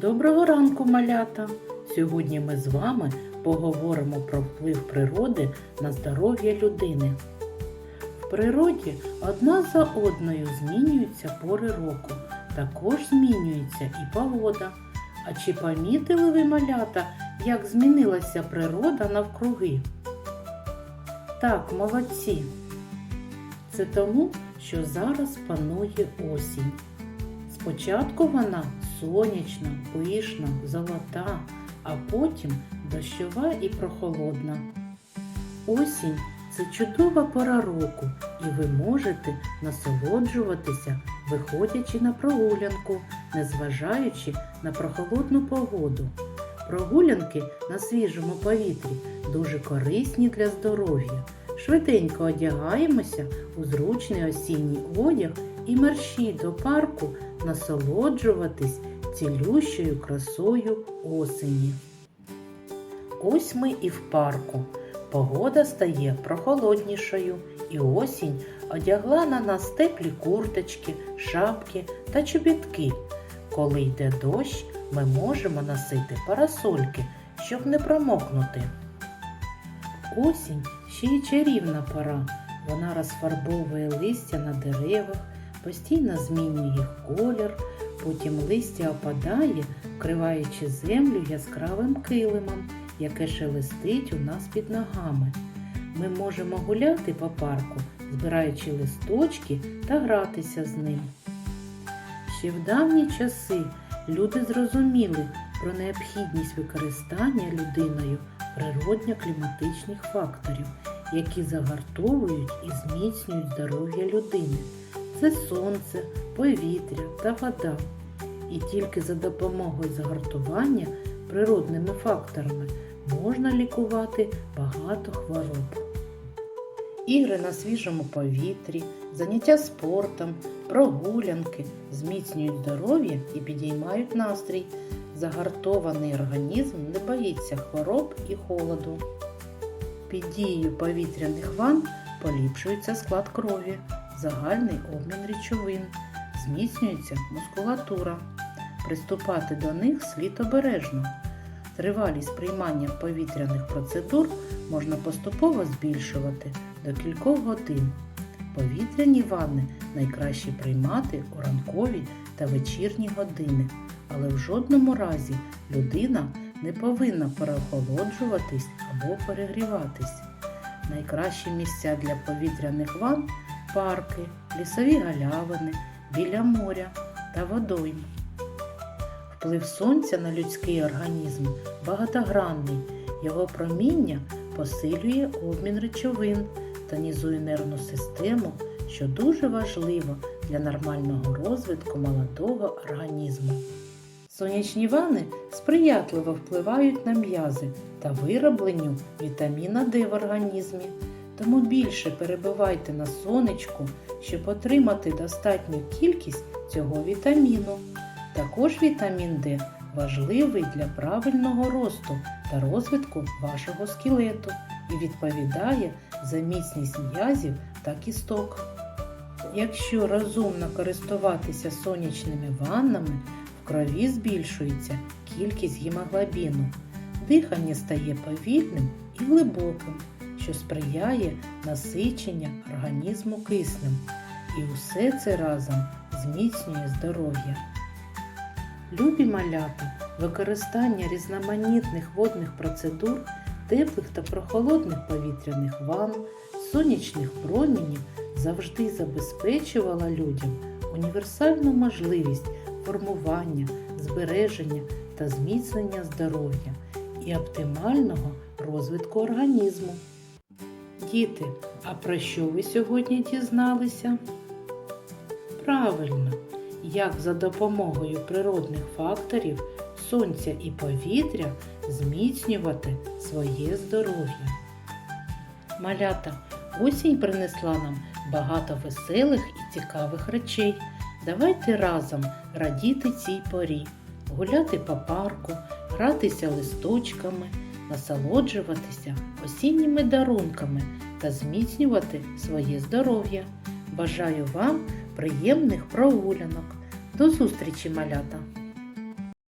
Доброго ранку, малята! Сьогодні ми з вами поговоримо про вплив природи на здоров'я людини. В природі одна за одною змінюються пори року. Також змінюється і погода. А чи помітили ви малята, як змінилася природа навкруги? Так, молодці. Це тому, що зараз панує осінь. Спочатку вона сонячна, пишна, золота, а потім дощова і прохолодна. Осінь це чудова пора року, і ви можете насолоджуватися, виходячи на прогулянку, незважаючи на прохолодну погоду. Прогулянки на свіжому повітрі дуже корисні для здоров'я. Швиденько одягаємося у зручний осінній одяг і мерщій до парку насолоджуватись цілющою красою осені. Ось ми і в парку. Погода стає прохолоднішою, і осінь одягла на нас теплі курточки, шапки та чобітки. Коли йде дощ, ми можемо носити парасольки, щоб не промокнути. Осінь ще й чарівна пора. Вона розфарбовує листя на деревах, постійно змінює їх колір, потім листя опадає, вкриваючи землю яскравим килимом, яке шелестить у нас під ногами. Ми можемо гуляти по парку, збираючи листочки та гратися з ним. Ще в давні часи люди зрозуміли про необхідність використання людиною природньо-кліматичних факторів, які загартовують і зміцнюють здоров'я людини. Це сонце, повітря та вода. І тільки за допомогою загартування природними факторами можна лікувати багато хвороб. Ігри на свіжому повітрі, заняття спортом, прогулянки зміцнюють здоров'я і підіймають настрій. Загартований організм не боїться хвороб і холоду. Під дією повітряних ванн поліпшується склад крові, загальний обмін речовин, зміцнюється мускулатура. Приступати до них слід обережно. Тривалість приймання повітряних процедур можна поступово збільшувати до кількох годин. Повітряні ванни найкраще приймати у ранкові та вечірні години, але в жодному разі людина не повинна переохолоджуватись або перегріватись. Найкращі місця для повітряних ванн парки, лісові галявини, біля моря та водойм. Вплив сонця на людський організм багатогранний. Його проміння посилює обмін речовин, тонізує нервну систему, що дуже важливо для нормального розвитку молодого організму. Сонячні вани сприятливо впливають на м'язи та виробленню вітаміна Д в організмі. Тому більше перебивайте на сонечку, щоб отримати достатню кількість цього вітаміну. Також вітамін Д важливий для правильного росту та розвитку вашого скелету і відповідає за міцність м'язів та кісток. Якщо розумно користуватися сонячними ваннами, в крові збільшується кількість гемоглобіну, дихання стає повільним і глибоким, що сприяє насичення організму киснем. І усе це разом зміцнює здоров'я. Любі малята, використання різноманітних водних процедур, теплих та прохолодних повітряних ванн, сонячних промінів завжди забезпечувала людям універсальну можливість формування, збереження та зміцнення здоров'я і оптимального розвитку організму. Діти, а про що ви сьогодні дізналися? Правильно, як за допомогою природних факторів сонця і повітря зміцнювати своє здоров'я. Малята, осінь принесла нам багато веселих і цікавих речей. Давайте разом радіти цій порі, гуляти по парку, гратися листочками, насолоджуватися осінніми дарунками та зміцнювати своє здоров'я. Бажаю вам приємних прогулянок. До зустрічі, малята!